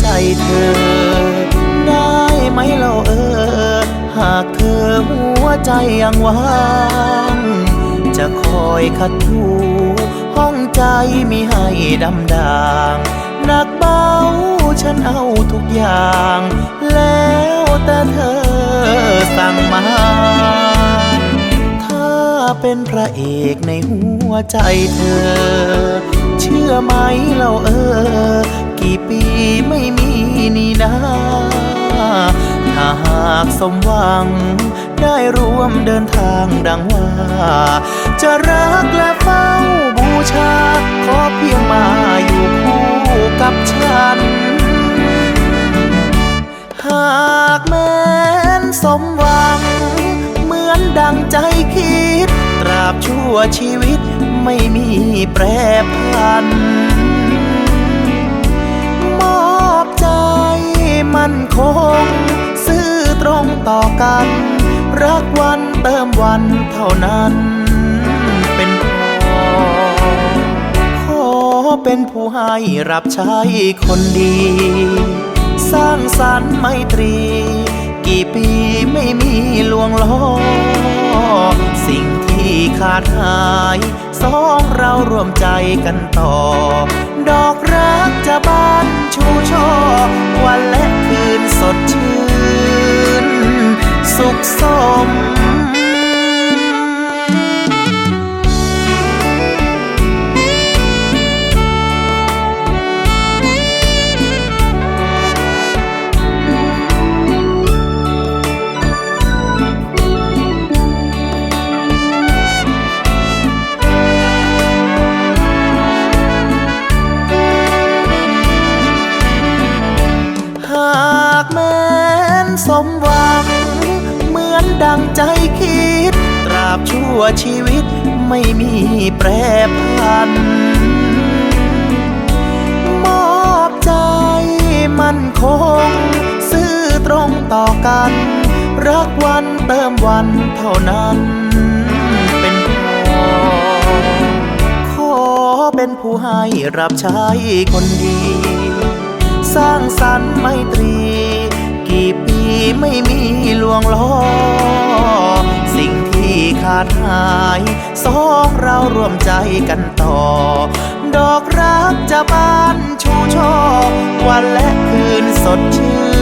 ใจเธอ ได้ไหมเราเออ หากเธอหัวใจยังว่าง จะคอยขัดถูห้องใจมีให้ดำด่างหนักเบาฉันเอาทุกอย่าง แล้วแต่เธอสั่งมาถ้าเป็นพระเอกในหัวใจเธอ เชื่อไหมเราเออ กี่ปีไม่มีนี่นาถ้าหากสมหวัง ได้ร่วมเดินทางดังว่า จะรักและเฝ้าบูชา ขอเพียงมาอยู่คู่กับฉัน หากแม้นสมหวัง เหมือนดังใจคิด ตราบชั่วชีวิต ไม่มีแปรผัน มอบใจมันคง ซื่อตรงต่อกัน รักวันเติมวันเท่านั้น เป็นพอขอเป็นผู้ให้รับใช้คนดี สร้างสรรค์ไมตรี กี่ปีไม่มีลวงล้อสิ่งที่ขาดหาย สองเรารวมใจกันต่อ ดอกรักจะบานชูช่อ วันและคืนสดชื่น สุขสม สมหวัง เหมือนดังใจคิด ตราบชั่วชีวิตไม่มีแปรผัน มอบใจมั่นคง ซื่อตรงต่อกัน รักวันเติมวันเท่านั้น เป็นพอขอเป็นผู้ให้รับใช้คนดี สร้างสรรค์ไมตรี ไม่มีลวงล้อ สิ่งที่ขาดหายสองเรารวมใจกันต่อ ดอกรักจะบานชูช่อวันและคืนสดชื่น